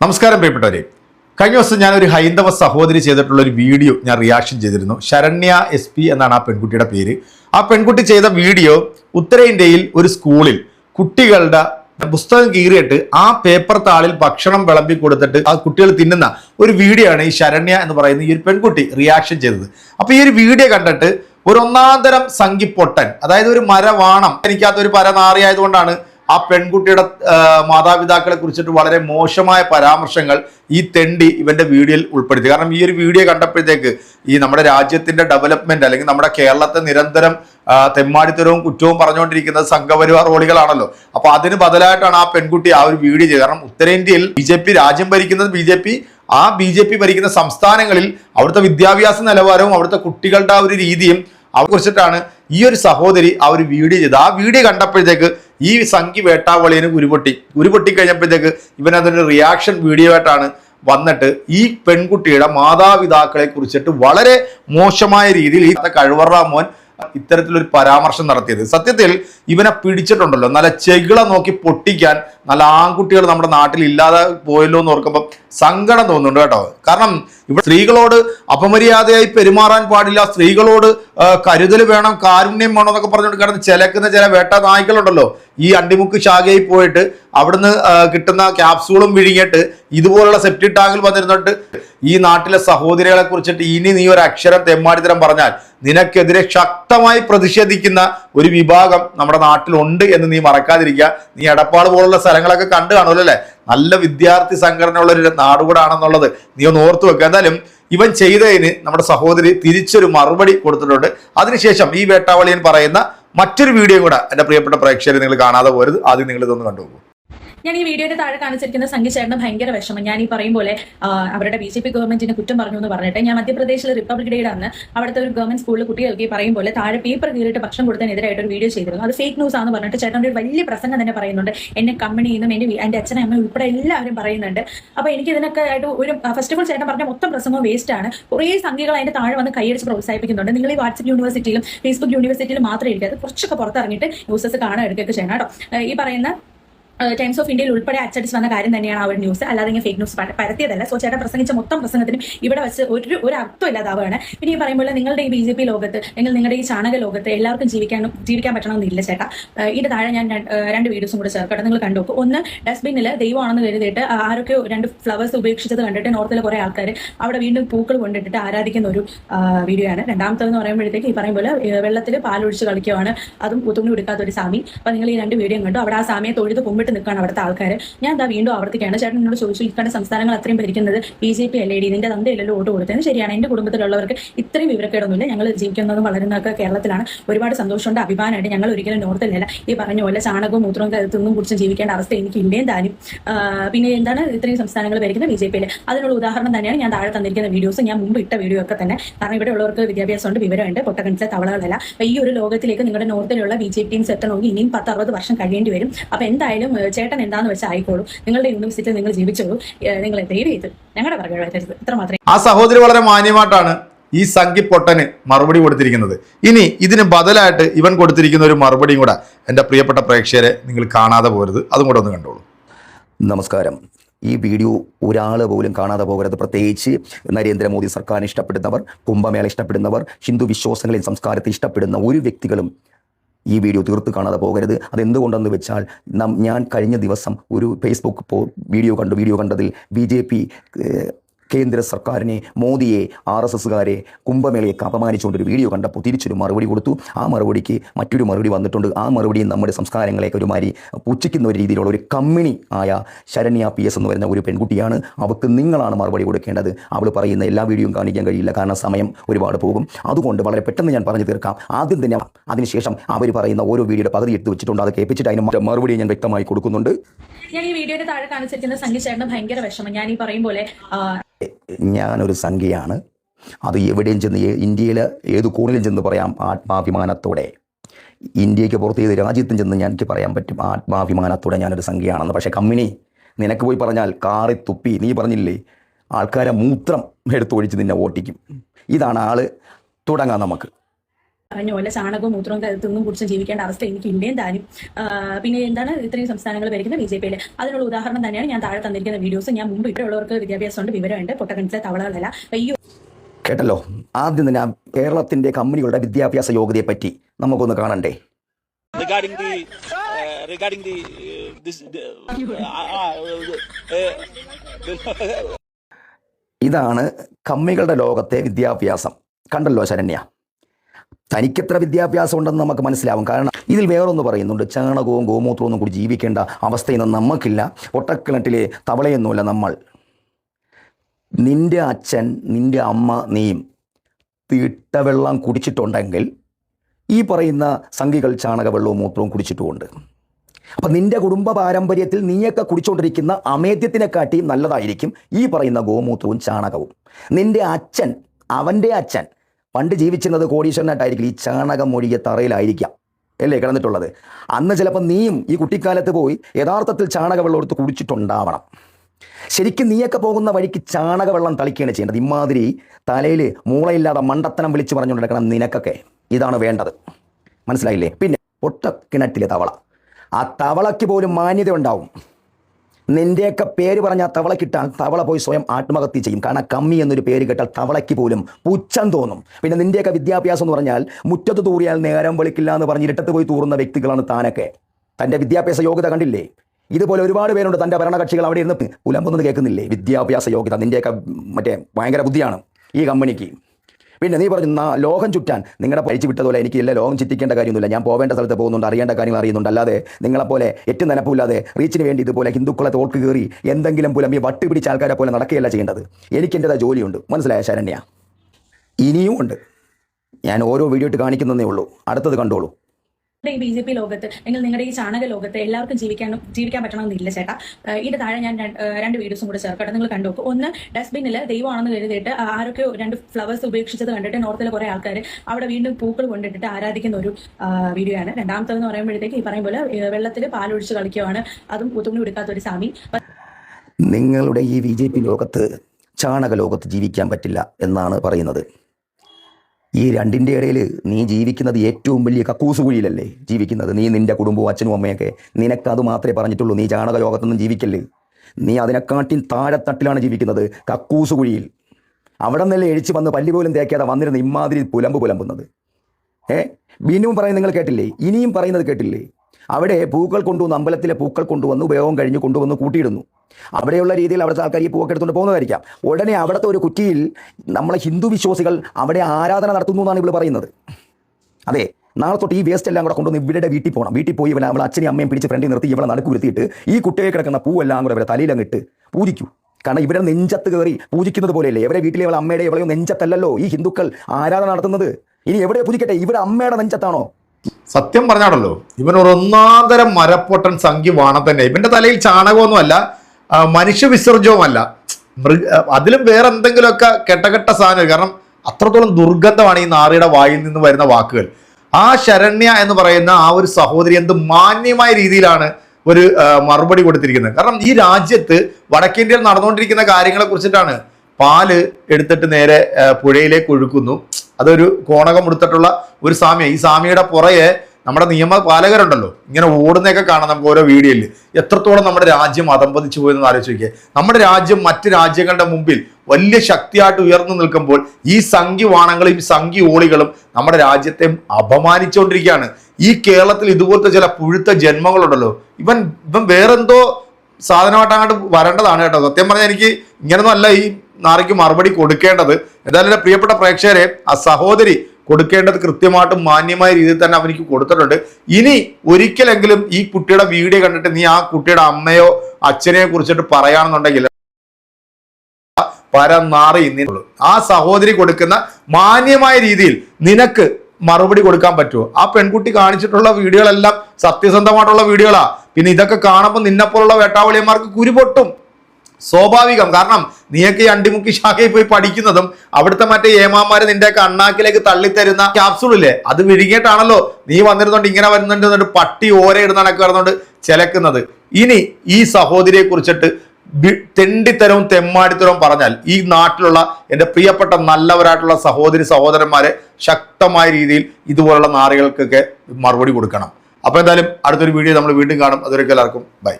നമസ്കാരം പ്രിയപ്പെട്ടവരെ. കഴിഞ്ഞ ദിവസം ഞാൻ ഒരു ഹൈന്ദവ സഹോദരി ചെയ്തിട്ടുള്ള ഒരു വീഡിയോ ഞാൻ റിയാക്ഷൻ ചെയ്തിരുന്നു. ശരണ്യ എസ് പി എന്നാണ് ആ പെൺകുട്ടിയുടെ പേര്. ആ പെൺകുട്ടി ചെയ്ത വീഡിയോ ഉത്തരേന്ത്യയിൽ ഒരു സ്കൂളിൽ കുട്ടികളുടെ പുസ്തകം കീറിയിട്ട് ആ പേപ്പർ താളിൽ ഭക്ഷണം വിളമ്പി കൊടുത്തിട്ട് ആ കുട്ടികൾ തിന്നുന്ന ഒരു വീഡിയോ ആണ് ഈ ശരണ്യ എന്ന് പറയുന്ന ഈ ഒരു പെൺകുട്ടി റിയാക്ഷൻ ചെയ്തത്. അപ്പൊ ഈ ഒരു വീഡിയോ കണ്ടിട്ട് ഒരു ഒന്നാന്തരം സംഖിപ്പൊട്ടൻ അതായത് ഒരു മരവാണം എനിക്കകത്ത് ഒരു പരനാറിയായതുകൊണ്ടാണ് ആ പെൺകുട്ടിയുടെ മാതാപിതാക്കളെ കുറിച്ചിട്ട് വളരെ മോശമായ പരാമർശങ്ങൾ ഈ തെണ്ടി ഇവന്റെ വീഡിയോയിൽ ഉൾപ്പെടുത്തി. കാരണം ഈ ഒരു വീഡിയോ കണ്ടപ്പോഴത്തേക്ക് ഈ നമ്മുടെ രാജ്യത്തിന്റെ ഡെവലപ്മെന്റ് അല്ലെങ്കിൽ നമ്മുടെ കേരളത്തെ നിരന്തരം തെമ്മാടിത്തരവും കുറ്റവും പറഞ്ഞുകൊണ്ടിരിക്കുന്നത് സംഘപരിവാർ റോളികളാണല്ലോ. അപ്പോൾ അതിന് ബദലായിട്ടാണ് ആ പെൺകുട്ടി ആ ഒരു വീഡിയോ ചെയ്തത്. കാരണം ഉത്തരേന്ത്യയിൽ ബി ജെ പി രാജ്യം ഭരിക്കുന്നത് ബി ജെ പി ആ ബി ജെ പി ഭരിക്കുന്ന സംസ്ഥാനങ്ങളിൽ അവിടുത്തെ വിദ്യാഭ്യാസ നിലവാരവും അവിടുത്തെ കുട്ടികളുടെ ആ ഒരു രീതിയും അവരെ കുറിച്ചിട്ടാണ് ഈ ഒരു സഹോദരി ആ ഒരു വീഡിയോ ചെയ്തത്. ആ വീഡിയോ കണ്ടപ്പോഴത്തേക്ക് ഈ സംഖ്യ വേട്ടാവളിയന് ഉരുപൊട്ടി. ഉരുപൊട്ടി കഴിഞ്ഞപ്പോഴത്തേക്ക് ഇവനതിന്റെ റിയാക്ഷൻ വീഡിയോ ആയിട്ടാണ് വന്നിട്ട് ഈ പെൺകുട്ടിയുടെ മാതാപിതാക്കളെ കുറിച്ചിട്ട് വളരെ മോശമായ രീതിയിൽ ഈ കഴിവറ മോൻ ഇത്തരത്തിലൊരു പരാമർശം നടത്തിയത്. സത്യത്തിൽ ഇവനെ പിടിച്ചിട്ടുണ്ടല്ലോ. നല്ല ചെകിള നോക്കി പൊട്ടിക്കാൻ നല്ല ആൺകുട്ടികൾ നമ്മുടെ നാട്ടിൽ ഇല്ലാതെ പോയല്ലോ എന്ന് ഓർക്കുമ്പോൾ സങ്കടം തോന്നുന്നുണ്ട് കേട്ടോ. കാരണം ഇവിടെ സ്ത്രീകളോട് അപമര്യാദയായി പെരുമാറാൻ പാടില്ല. സ്ത്രീകളോട് കരുതൽ വേണം കാരുണ്യം വേണം എന്നൊക്കെ പറഞ്ഞുകൊണ്ട് കിടന്ന് ചിലക്കുന്ന ചില വേട്ട നായ്ക്കളുണ്ടല്ലോ ഈ അണ്ടിമുക്ക് ശാഖയിൽ പോയിട്ട് അവിടുന്ന് കിട്ടുന്ന ക്യാപ്സൂളും വിഴുങ്ങിയിട്ട് ഇതുപോലുള്ള സെപ്റ്റി ടാങ്കിൽ വന്നിരുന്നിട്ട് ഈ നാട്ടിലെ സഹോദരികളെ കുറിച്ചിട്ട് ഇനി നീ ഒരു അക്ഷരം തെമ്മാടിത്തരം പറഞ്ഞാൽ നിനക്കെതിരെ ശക്തമായി പ്രതിഷേധിക്കുന്ന ഒരു വിഭാഗം നമ്മുടെ നാട്ടിലുണ്ട് എന്ന് നീ മറക്കാതിരിക്കുക. നീ എടപ്പാട് പോലുള്ള സ്ഥലങ്ങളൊക്കെ കണ്ടു കാണുമല്ലോ അല്ലേ? നല്ല വിദ്യാർത്ഥി സംഘടനയുള്ള ഒരു നാടുകൂടാണെന്നുള്ളത് നീ ഒന്ന് ഓർത്തു വെക്കുക എന്തായാലും ഇവൻ ചെയ്തതിന് നമ്മുടെ സഹോദരി തിരിച്ചൊരു മറുപടി കൊടുത്തിട്ടുണ്ട്. അതിനുശേഷം ഈ വേട്ടാവളിയൻ പറയുന്ന മറ്റൊരു വീഡിയോ കൂടെ എന്റെ പ്രിയപ്പെട്ട പ്രേക്ഷകരെ നിങ്ങൾ കാണാതെ പോരുത്. ആദ്യം നിങ്ങൾ ഇതൊന്ന് കണ്ടുപോകും ഞാൻ ഈ വീഡിയോയുടെ താഴെ കാണിച്ചിരിക്കുന്ന സംഖ്യ ചേട്ടന് ഭയങ്കര വിഷമം. ഞാൻ ഈ പറയും പോലെ അവരുടെ ബി ജെ പി ഗവൺമെന്റിനെ കുറ്റം പറഞ്ഞു എന്ന് പറഞ്ഞിട്ട് ഞാൻ മധ്യപ്രദേശിലെ റിപ്പബ്ലിക് ഡേയുടെ അന്ന് അവിടുത്തെ ഒരു ഗവൺമെന്റ് സ്കൂളിൽ കുട്ടികൾക്ക് ഈ പറയും പോലെ താഴെ പേപ്പർ കീറിയിട്ട് ഭക്ഷണം കൊടുത്തതിനെതിരായിട്ട് ഒരു വീഡിയോ ചെയ്തിരുന്നു. അത് ഫേക്ക് ന്യൂസ് ആണെന്ന് പറഞ്ഞിട്ട് ചേട്ടൻ ഒരു വലിയ പ്രസംഗം തന്നെ പറയുന്നുണ്ട്. എന്നെ കമ്പനി നിന്നും എന്റെ എന്റെ അച്ഛനും അമ്മയും ഉൾപ്പെടെ എല്ലാവരും പറയുന്നുണ്ട്. അപ്പൊ എനിക്ക് ഇതിനൊക്കെ ആയിട്ട് ഒരു ഫസ്റ്റ് ഓഫ് ഓൾ ചേട്ടൻ പറഞ്ഞ മൊത്തം പ്രസംഗം വേസ്റ്റ് ആണ്. കുറേ സംഖ്യകൾ അതിന്റെ താഴെ വന്ന് കൈയടിച്ച് പ്രോത്സാഹിപ്പിക്കുന്നുണ്ട്. നിങ്ങൾ ഈ വാട്സ്ആപ്പ് യൂണിവേഴ്സിറ്റിയിലും ഫേസ്ബുക്ക് യൂണിവേഴ്സിറ്റിയിലും മാത്രമേ ഇരിക്കാതെ കുറച്ചൊക്കെ പുറത്തിറങ്ങിയിട്ട് ന്യൂസസ് കാണാൻ എടുക്കുകയൊക്കെ ചെയ്യണം കേട്ടോ. ഈ പറയുന്ന ടൈംസ് ഓഫ് ഇന്ത്യയിൽ ഉൾപ്പെടെ അച്ചടിച്ച് വന്ന കാര്യം തന്നെയാണ് ആ ഒരു ന്യൂസ് അല്ലാതെ ഇങ്ങനെ ഫേക്ക് ന്യൂസ് പരത്തിയതല്ല. സോ ചേട്ടൻ പ്രസംഗിച്ച മൊത്തം പ്രസംഗത്തിനും ഇവിടെ വെച്ച് ഒരു ഒരു അർത്ഥം ഇല്ലാതാവുകയാണ് പിന്നെ ഈ പറയുമ്പോൾ നിങ്ങളുടെ ഈ ബി ജെ പി ലോകത്ത് അല്ലെങ്കിൽ നിങ്ങളുടെ ഈ ചാണക ലോകത്ത് എല്ലാവർക്കും ജീവിക്കാൻ ജീവിക്കാൻ പറ്റണമെന്നില്ല ചേട്ടാ. ഇതിന്റെ താഴെ ഞാൻ രണ്ട് വീഡിയോസും കൂടെ ചേർക്കട്ടെ. നിങ്ങൾ കണ്ടു ഒന്ന് ഡസ്റ്റ്ബിന്നിൽ ദൈവമാണെന്ന് കരുതിയിട്ട് ആരൊക്കെ രണ്ട് ഫ്ലവേഴ്സ് ഉപേക്ഷിച്ചത് കണ്ടിട്ട് നോർത്തിലെ കുറെ ആൾക്കാർ അവിടെ വീണ്ടും പൂക്കൾ കൊണ്ടിട്ടിട്ട് ആരാധിക്കുന്ന ഒരു വീഡിയോ ആണ്. രണ്ടാമത്തേന്ന് പറയുമ്പോഴത്തേക്ക് ഈ പറയും പോലെ വെള്ളത്തിൽ പാലൊഴിച്ച് കളിക്കുവാണ്. അതും പുത്തുണി കൊടുക്കാത്ത ഒരു സാമി അപ്പൊ നിങ്ങൾ ഈ രണ്ട് വീഡിയോ കണ്ടു. അവിടെ ആ സ്വാമിയെ തൊഴുത് കുമ്പിട്ട് നിൽക്കുകയാണ് അവിടുത്തെ ആൾക്കാർ ഞാൻ എന്താ വീണ്ടും ആവർത്തിക്കുകയാണ്. ചേട്ടൻ എന്നോട് ചോദിച്ചു ഇക്കണ്ട സംസ്ഥാനങ്ങൾ അത്രയും ഭരിക്കുന്നത് ബി ജെ പി അല്ലേ? ഡി നിന്റെ തന്തയില്ലല്ലോ വോട്ട് കൊടുത്തത്? ശരിയാണ്. എന്റെ കുടുംബത്തിലുള്ളവർക്ക് ഇത്രയും വിവരക്കേടൊന്നുമില്ല. ഞങ്ങൾ ജീവിക്കുന്നതും വളരുന്നതൊക്കെ കേരളത്തിലാണ്. ഒരുപാട് സന്തോഷമുണ്ട്. അഭിമാനമായിട്ട് ഞങ്ങൾ ഒരിക്കലും നോർത്തിലല്ല. ഈ പറഞ്ഞ പോലെ ചാണകവും മൂത്രവും തിന്നും കുറിച്ചും ജീവിക്കേണ്ട അവസ്ഥ എനിക്ക് ഇല്ലേ താനും. പിന്നെ എന്താണ്? ഇത്രയും സംസ്ഥാനങ്ങൾ ഭരിക്കുന്ന ബി ജെ പിയിൽ അതിനുള്ള ഉദാഹരണം തന്നെയാണ് ഞാൻ താഴെ തന്നിരിക്കുന്ന വീഡിയോസ്. ഞാൻ മുമ്പ് ഇട്ട വീഡിയോ ഒക്കെ തന്നെ. കാരണം ഇവിടെ ഉള്ളവർക്ക് വിദ്യാഭ്യാസമുണ്ട് വിവരമുണ്ട് പൊട്ടക്കണിച്ച തവളകളല്ല. ഈ ഒരു ലോകത്തിലേക്ക് നിങ്ങളുടെ നോർത്തിലുള്ള ബി ജെ പിയും സെറ്റണമെങ്കിൽ ഇനിയും പത്ത് അറുപത് വർഷം കഴിയേണ്ടി വരും. അപ്പൊ എന്തായാലും ചേട്ടൻ എന്താന്ന് വെച്ചാൽ ആയിക്കോളൂ. നിങ്ങളുടെ യൂണിവേഴ്സിറ്റിയിൽ നിങ്ങൾ ജീവിച്ചോളൂ. നിങ്ങൾ ദയവ് ചെയ്ത് ഞങ്ങളുടെ വർഗം വരരുത് ഇത്ര മാത്രമേ ആ സഹോദരി വളരെ മാന്യമായിട്ടാണ് ഈ സംഖ്യ പൊട്ടന് മറുപടി കൊടുത്തിരിക്കുന്നത്. ഇനി ഇതിന് ബദലായിട്ട് ഇവൻ കൊടുത്തിരിക്കുന്ന ഒരു മറുപടിയും കൂടെ എന്റെ പ്രിയപ്പെട്ട പ്രേക്ഷകരെ നിങ്ങൾ കാണാതെ പോരുത് അതും കൂടെ ഒന്ന് കണ്ടോളൂ. നമസ്കാരം. ഈ വീഡിയോ ഒരാൾ പോലും കാണാതെ പോകരുത്. പ്രത്യേകിച്ച് നരേന്ദ്രമോദി സർക്കാരിനെ ഇഷ്ടപ്പെടുന്നവർ കുംഭമേള ഇഷ്ടപ്പെടുന്നവർ ഹിന്ദു വിശ്വാസങ്ങളിൽ സംസ്കാരത്തെ ഇഷ്ടപ്പെടുന്ന ഒരു വ്യക്തികളും ഈ വീഡിയോ തീർത്ത് കാണാതെ പോകരുത്. അതെന്തുകൊണ്ടെന്ന് വെച്ചാൽ ഞാൻ കഴിഞ്ഞ ദിവസം ഒരു ഫേസ്ബുക്ക് പോ വീഡിയോ കണ്ടു. വീഡിയോ കണ്ടതിൽ ബി ജെ പി കേന്ദ്ര സർക്കാരിനെ മോദിയെ ആർ എസ് എസ്സുകാരെ കുംഭമേളയൊക്കെ അപമാനിച്ചുകൊണ്ടൊരു വീഡിയോ കണ്ടപ്പോൾ തിരിച്ചൊരു മറുപടി കൊടുത്തു. ആ മറുപടിക്ക് മറ്റൊരു മറുപടി വന്നിട്ടുണ്ട്. ആ മറുപടിയും നമ്മുടെ സംസ്കാരങ്ങളെയൊക്കെ ഒരുമാതിരി പുച്ഛിക്കുന്ന ഒരു രീതിയിലുള്ള ഒരു കമ്മിണി ആയ ശരണ്യ പി എസ് എന്ന് പറയുന്ന ഒരു പെൺകുട്ടിയാണ്. അവൾക്ക് നിങ്ങളാണ് മറുപടി കൊടുക്കേണ്ടത്. അവൾ പറയുന്ന എല്ലാ വീഡിയോയും കാണിക്കാൻ കഴിയില്ല. കാരണം സമയം ഒരുപാട് പോകും. അതുകൊണ്ട് വളരെ പെട്ടെന്ന് ഞാൻ പറഞ്ഞു തീർക്കാം. ആദ്യം തന്നെ അതിനുശേഷം അവർ പറയുന്ന ഓരോ വീഡിയോയുടെ പകുതി എടുത്ത് വെച്ചിട്ടുണ്ട്. അത് കേൾപ്പിച്ചിട്ട് അതിന് മറുപടി ഞാൻ വ്യക്തമായി കൊടുക്കുന്നുണ്ട്. ഞാൻ ഈ വീഡിയോയുടെ താഴെ കാണിച്ചിരിക്കുന്ന സംഖ്യ ചേട്ടന് ഭയങ്കര വിഷമം. ഞാൻ ഈ പറയും പോലെ ഞാനൊരു സംഖ്യയാണ്. അത് എവിടെയും ചെന്ന് ഇന്ത്യയിൽ ഏത് കോണിലും ചെന്ന് പറയാം ആത്മാഭിമാനത്തോടെ. ഇന്ത്യയ്ക്ക് പുറത്ത് ഏത് രാജ്യത്തും ചെന്ന് ഞാൻ എനിക്ക് പറയാൻ പറ്റും ആത്മാഭിമാനത്തോടെ ഞാനൊരു സംഖ്യയാണെന്ന്. പക്ഷേ കമ്മിണി നിനക്ക് പോയി പറഞ്ഞാൽ കാറി തുപ്പി നീ പറഞ്ഞില്ലേ ആൾക്കാരെ മൂത്രം എടുത്തൊഴിച്ച് നിന്നെ ഓട്ടിക്കും. ഇതാണ് ആൾ തുടങ്ങാം നമുക്ക്. പറഞ്ഞ പോലെ ചാണകവും മൂത്രവും തിന്നും കുടിച്ചും ജീവിക്കേണ്ട അവസ്ഥ എനിക്ക് ഇല്ലേം താനും. പിന്നെ എന്താണ് ഇത്രയും സംസ്ഥാനങ്ങൾ ഭരിക്കുന്ന ബി ജെ പിയിൽ അതിനുള്ള ഉദാഹരണം തന്നെയാണ് ഞാൻ താഴെ തന്നിരിക്കുന്ന വീഡിയോസ്. ഞാൻ മുമ്പ് ഇട്ടുള്ളവർക്ക് വിദ്യാഭ്യാസമുണ്ട് വിവരമുണ്ട് പൊട്ടക്കണിച്ചിലെ തവളകളല്ല. അയ്യോ ഈ കേട്ടല്ലോ? ആദ്യം തന്നെ കേരളത്തിന്റെ കമ്പനികളുടെ വിദ്യാഭ്യാസ യോഗ്യതയെ പറ്റി നമുക്കൊന്ന് കാണണ്ടേ? Regarding the uh, regarding the uh, this ഇതാണ് കമ്മികളുടെ ലോകത്തെ വിദ്യാഭ്യാസം. കണ്ടല്ലോ ശരണ്യ? തനിക്കെത്ര വിദ്യാഭ്യാസം ഉണ്ടെന്ന് നമുക്ക് മനസ്സിലാവും. കാരണം ഇതിൽ വേറൊന്ന് പറയുന്നുണ്ട് ചാണകവും ഗോമൂത്രവും ഒന്നും കൂടി ജീവിക്കേണ്ട അവസ്ഥയൊന്നും നമുക്കില്ല. ഒട്ടക്കിണറ്റിലെ തവളയൊന്നുമല്ല നമ്മൾ. നിന്റെ അച്ഛൻ നിന്റെ അമ്മ നീയും തീട്ടവെള്ളം കുടിച്ചിട്ടുണ്ടെങ്കിൽ ഈ പറയുന്ന സംഖികൾ ചാണകവെള്ളവും മൂത്രവും കുടിച്ചിട്ടുമുണ്ട്. അപ്പം നിന്റെ കുടുംബ പാരമ്പര്യത്തിൽ നീയൊക്കെ കുടിച്ചുകൊണ്ടിരിക്കുന്ന അമേദ്യത്തിനെക്കാട്ടിയും നല്ലതായിരിക്കും ഈ പറയുന്ന ഗോമൂത്രവും ചാണകവും. നിന്റെ അച്ഛൻ അവന്റെ അച്ഛൻ പണ്ട് ജീവിച്ചിരുന്നത് കോടീശ്വരനായിട്ടായിരിക്കും ഈ ചാണകം ഒഴുകിയ തറയിലായിരിക്കാം. അല്ലേ? കിടന്നിട്ടുള്ളത്. അന്ന് ചിലപ്പോൾ നീയും ഈ കുട്ടിക്കാലത്ത് പോയി യഥാർത്ഥത്തിൽ ചാണകവെള്ളം എടുത്ത് കുടിച്ചിട്ടുണ്ടാവണം. ശരിക്കും നീയൊക്കെ പോകുന്ന വഴിക്ക് ചാണകവെള്ളം തളിക്കുകയാണ് ചെയ്യേണ്ടത്. ഇമാതിരി തലയിൽ മൂളയില്ലാതെ മണ്ടത്തനം വിളിച്ച് പറഞ്ഞുകൊണ്ട് നടക്കണം നിനക്കൊക്കെ ഇതാണ് വേണ്ടത്. മനസ്സിലായില്ലേ? പിന്നെ ഒട്ടക്കിണറ്റിലെ തവള. ആ തവളയ്ക്ക് പോലും മാന്യത ഉണ്ടാവും നിന്റെയൊക്കെ പേര് പറഞ്ഞാൽ തവള കിട്ടാൻ തവള പോയി സ്വയം ആത്മഹത്യ ചെയ്യും. കാരണം കമ്മി എന്നൊരു പേര് കേട്ടാൽ തവളയ്ക്ക് പോലും പുച്ഛം തോന്നും. പിന്നെ നിന്റെയൊക്കെ വിദ്യാഭ്യാസം എന്ന് പറഞ്ഞാൽ മുറ്റത്ത് തൂറിയാൽ നേരം വെളുക്കില്ല എന്ന് പറഞ്ഞ് ഇരട്ടത്ത് പോയി തൂറുന്ന വ്യക്തികളാണ് താനൊക്കെ. തന്റെ വിദ്യാഭ്യാസ യോഗ്യത കണ്ടില്ലേ? ഇതുപോലെ ഒരുപാട് പേരുണ്ട് തന്റെ ഭരണകക്ഷികൾ അവിടെ ഇരുന്ന് പുലമ്പൊന്നും കേൾക്കുന്നില്ലേ? വിദ്യാഭ്യാസ യോഗ്യത. നിന്റെയൊക്കെ മറ്റേ ഭയങ്കര ബുദ്ധിയാണ് ഈ കമ്പനിക്ക്. പിന്നെ നീ പറഞ്ഞു ലോകം ചുറ്റാൻ. നിങ്ങളെ പഠിച്ചു വിട്ടതുപോലെ എനിക്ക് ഇല്ല ലോകം ചിന്തിക്കേണ്ട കാര്യമൊന്നുമില്ല. ഞാൻ പോവേണ്ട സ്ഥലത്ത് പോകുന്നുണ്ട് അറിയേണ്ട കാര്യങ്ങൾ അറിയുന്നുണ്ട്. അല്ലാതെ നിങ്ങളെപ്പോലെ ഏറ്റവും നനപ്പില്ലാതെ റീച്ചിന് വേണ്ടി ഇതുപോലെ ഹിന്ദുക്കളെ തോൾക്ക് കയറി എന്തെങ്കിലും പുലമ്പി വട്ട് പിടിച്ച ആൾക്കാരെ പോലെ നടക്കുകയല്ല ചെയ്യേണ്ടത്. എനിക്ക് എന്റെതായ ജോലിയുണ്ട്. മനസ്സിലായ ശരണ്യ? ഇനിയും ഉണ്ട്. ഞാൻ ഓരോ വീഡിയോ ഇട്ട് കാണിക്കുന്നതേ ഉള്ളൂ. അടുത്തത് കണ്ടോളൂ. ഈ ബി ജെ പി ലോകത്ത് അല്ലെങ്കിൽ നിങ്ങളുടെ ഈ ചാണക ലോകത്ത് എല്ലാവർക്കും ജീവിക്കാൻ ജീവിക്കാൻ പറ്റണമെന്നില്ല ചേട്ടാ. ഇതിന്റെ താഴെ ഞാൻ രണ്ട് വീഡിയോസും കൂടെ ചേർക്കട്ടെ നിങ്ങൾ കണ്ടു ഒന്ന് ഡസ്റ്റ്ബിന്നിൽ ദൈവമാണെന്ന് കരുതിയിട്ട് ആരൊക്കെ രണ്ട് ഫ്ലവേഴ്സ് ഉപേക്ഷിച്ചത് കണ്ടിട്ട് നോർത്തിലെ കുറെ ആൾക്കാർ അവിടെ വീണ്ടും പൂക്കൾ കൊണ്ടിട്ടിട്ട് ആരാധിക്കുന്ന ഒരു വീഡിയോ ആണ്. രണ്ടാമത്തേന്ന് പറയുമ്പോഴത്തേക്ക് ഈ പറയും പോലെ വെള്ളത്തിൽ പാലൊഴിച്ച് കളിക്കുവാണ്. അതും പുത്തുണി എടുക്കാത്ത ഒരു സ്വാമി. നിങ്ങളുടെ ഈ ബി ജെ പി ലോകത്ത് ചാണക ലോകത്ത് ജീവിക്കാൻ പറ്റില്ല എന്നാണ് പറയുന്നത്. ഈ രണ്ടിന്റെ ഇടയിൽ നീ ജീവിക്കുന്നത് ഏറ്റവും വലിയ കക്കൂസ് കുഴിയിലല്ലേ ജീവിക്കുന്നത്? നീ നിന്റെ കുടുംബവും അച്ഛനും അമ്മയൊക്കെ നിനക്ക് അത് മാത്രമേ പറഞ്ഞിട്ടുള്ളൂ. നീ ചാണക ലോകത്തൊന്നും ജീവിക്കല്ലേ? നീ അതിനെക്കാട്ടിൽ താഴെത്തട്ടിലാണ് ജീവിക്കുന്നത് കക്കൂസ് കുഴിയിൽ അവിടെ നിന്നല്ലേ എഴിച്ച് വന്ന് പല്ലി പോലും തേക്കാതെ വന്നിരുന്ന ഇമാതിരി പുലമ്പ് പുലമ്പുന്നത്. ഏ? ബിനുവും പറയുന്നത് നിങ്ങൾ കേട്ടില്ലേ? ഇനിയും പറയുന്നത് കേട്ടില്ലേ? അവിടെ പൂക്കൾ കൊണ്ടുവന്ന് അമ്പലത്തിലെ പൂക്കൾ കൊണ്ടുവന്ന് ഉപയോഗം കഴിഞ്ഞ് കൊണ്ടുവന്ന് കൂട്ടിയിടുന്നു. അവിടെയുള്ള രീതിയിൽ അവിടുത്തെ ആൾക്കാർ ഈ പൂവൊക്കെ എടുത്തുകൊണ്ട് പോകുന്നതായിരിക്കാം. ഉടനെ അവിടുത്തെ ഒരു കുറ്റിയിൽ നമ്മളെ ഹിന്ദു വിശ്വാസികൾ അവിടെ ആരാധന നടത്തുന്നു എന്നാണ് ഇവിടെ പറയുന്നത്. അതെ നാളെ തൊട്ട് ഈ വേസ്റ്റ് എല്ലാം കൂടെ കൊണ്ടുവന്ന് ഇവരുടെ വീട്ടിൽ പോകണം വീട്ടിൽ പോയി ഇവനെ അവളെ അച്ഛനെയും അമ്മയും പിടിച്ച് ഫ്രണ്ടിൽ നിർത്തി ഇവളെ നടുക്ക് വരുത്തിയിട്ട് ഈ കുട്ടിയെ കിടക്കുന്ന പൂവെല്ലാം കൂടെ ഇവരെ തലയിൽ അങ്ങിട്ട് പൂജിക്കൂ. കാരണം ഇവരെ നെഞ്ചത്ത് കയറി പൂജിക്കുന്നത് പോലെയല്ലേ? ഇവരെ വീട്ടിലെ ഇവളെ അമ്മയുടെ ഇവളെയോ നെഞ്ചത്തല്ലല്ലോ ഈ ഹിന്ദുക്കൾ ആരാധന നടത്തുന്നത്? ഇനി എവിടെ പൂജിക്കട്ടെ? ഇവരുടെ അമ്മയുടെ നെഞ്ചത്താണോ? സത്യം പറഞ്ഞാണല്ലോ ഇവൻ ഒരു ഒന്നാന്തരം മരപ്പൊട്ടൻ സംഖ്യ വാണം തന്നെ. ഇവന്റെ തലയിൽ ചാണകമൊന്നുമല്ല മനുഷ്യ വിസർജ്യവുമല്ല മൃഗ അതിലും വേറെ എന്തെങ്കിലുമൊക്കെ കെട്ടകെട്ട സാധനം കാരണം അത്രത്തോളം ദുർഗന്ധമാണ് ഈ നാറിയുടെ വായിൽ നിന്ന് വരുന്ന വാക്കുകൾ. ആ ശരണ്യ എന്ന് പറയുന്ന ആ ഒരു സഹോദരി എന്ത് മാന്യമായ രീതിയിലാണ് ഒരു മറുപടി കൊടുത്തിരിക്കുന്നത്. കാരണം ഈ രാജ്യത്ത് വടക്കേന്ത്യയിൽ നടന്നുകൊണ്ടിരിക്കുന്ന കാര്യങ്ങളെ കുറിച്ചിട്ടാണ്. പാൽ എടുത്തിട്ട് നേരെ പുഴയിലേക്ക് ഒഴുക്കുന്നു. അതൊരു കോണകം കൊടുത്തിട്ടുള്ള ഒരു സാമ്യ ഈ സ്വാമിയുടെ പുറകെ നമ്മുടെ നിയമപാലകരുണ്ടല്ലോ. ഇങ്ങനെ ഓടുന്നതൊക്കെ കാണാം നമുക്ക് ഓരോ വീഡിയോയിൽ എത്രത്തോളം നമ്മുടെ രാജ്യം അതമ്പതിച്ചു പോയെന്ന് ആലോചിച്ച് നോക്കിയേ. നമ്മുടെ രാജ്യം മറ്റ് രാജ്യങ്ങളുടെ മുമ്പിൽ വലിയ ശക്തിയായിട്ട് ഉയർന്നു നിൽക്കുമ്പോൾ ഈ സംഖ്യ വാണങ്ങളും സംഖ്യ ഓളികളും നമ്മുടെ രാജ്യത്തെ അപമാനിച്ചുകൊണ്ടിരിക്കുകയാണ്. ഈ കേരളത്തിൽ ഇതുപോലത്തെ ചില പുഴുത്ത ജന്മങ്ങളുണ്ടല്ലോ. ഇവൻ ഇവൻ വേറെന്തോ സാധനമായിട്ട് അങ്ങോട്ട് വരേണ്ടതാണ് കേട്ടോ. സത്യം പറഞ്ഞാൽ എനിക്ക് ഇങ്ങനൊന്നും അല്ല ഈ നാറിക്ക് മറുപടി കൊടുക്കേണ്ടത്. എന്തായാലും എന്റെ പ്രിയപ്പെട്ട പ്രേക്ഷകരെ ആ സഹോദരി കൊടുക്കേണ്ടത് കൃത്യമായിട്ടും മാന്യമായ രീതിയിൽ തന്നെ അവനിക്ക് കൊടുത്തിട്ടുണ്ട്. ഇനി ഒരിക്കലെങ്കിലും ഈ കുട്ടിയുടെ വീഡിയോ കണ്ടിട്ട് നീ ആ കുട്ടിയുടെ അമ്മയോ അച്ഛനെയോ കുറിച്ചിട്ട് പറയുകയാണെന്നുണ്ടെങ്കിൽ പരന്നാറി ആ സഹോദരി കൊടുക്കുന്ന മാന്യമായ രീതിയിൽ നിനക്ക് മറുപടി കൊടുക്കാൻ പറ്റുമോ? ആ പെൺകുട്ടി കാണിച്ചിട്ടുള്ള വീഡിയോകളെല്ലാം സത്യസന്ധമായിട്ടുള്ള വീഡിയോകളാ. പിന്നെ ഇതൊക്കെ കാണുമ്പോൾ നിന്നെപ്പോലുള്ള വേട്ടാവളിയന്മാർക്ക് കുരുപൊട്ടും. സ്വാഭാവികം. കാരണം നീയൊക്കെ ഈ അണ്ടിമുക്കി ശാഖയിൽ പോയി പഠിക്കുന്നതും അവിടുത്തെ മറ്റേ ഏമാമാര് നിന്റെയൊക്കെ അണ്ണാക്കിലേക്ക് തള്ളിത്തരുന്ന ക്യാപ്സൂളില്ലേ അത് വിഴുങ്ങിയിട്ടാണല്ലോ നീ വന്നിരുന്നോണ്ട് ഇങ്ങനെ വരുന്നുണ്ട് എന്നിട്ട് പട്ടി ഓരയിടുന്നതൊക്കെ വരുന്നോണ്ട് ചിലക്കുന്നത്. ഇനി ഈ സഹോദരിയെ കുറിച്ചിട്ട് തെണ്ടിത്തരവും തെമ്മാടിത്തരവും പറഞ്ഞാൽ ഈ നാട്ടിലുള്ള എന്റെ പ്രിയപ്പെട്ട നല്ലവരായിട്ടുള്ള സഹോദരി സഹോദരന്മാരെ ശക്തമായ രീതിയിൽ ഇതുപോലുള്ള നാറികൾക്കൊക്കെ മറുപടി കൊടുക്കണം. അപ്പോൾ എന്തായാലും അടുത്തൊരു വീഡിയോ നമ്മൾ വീണ്ടും കാണും. അതൊരിക്കലും എല്ലാവർക്കും. ബൈ.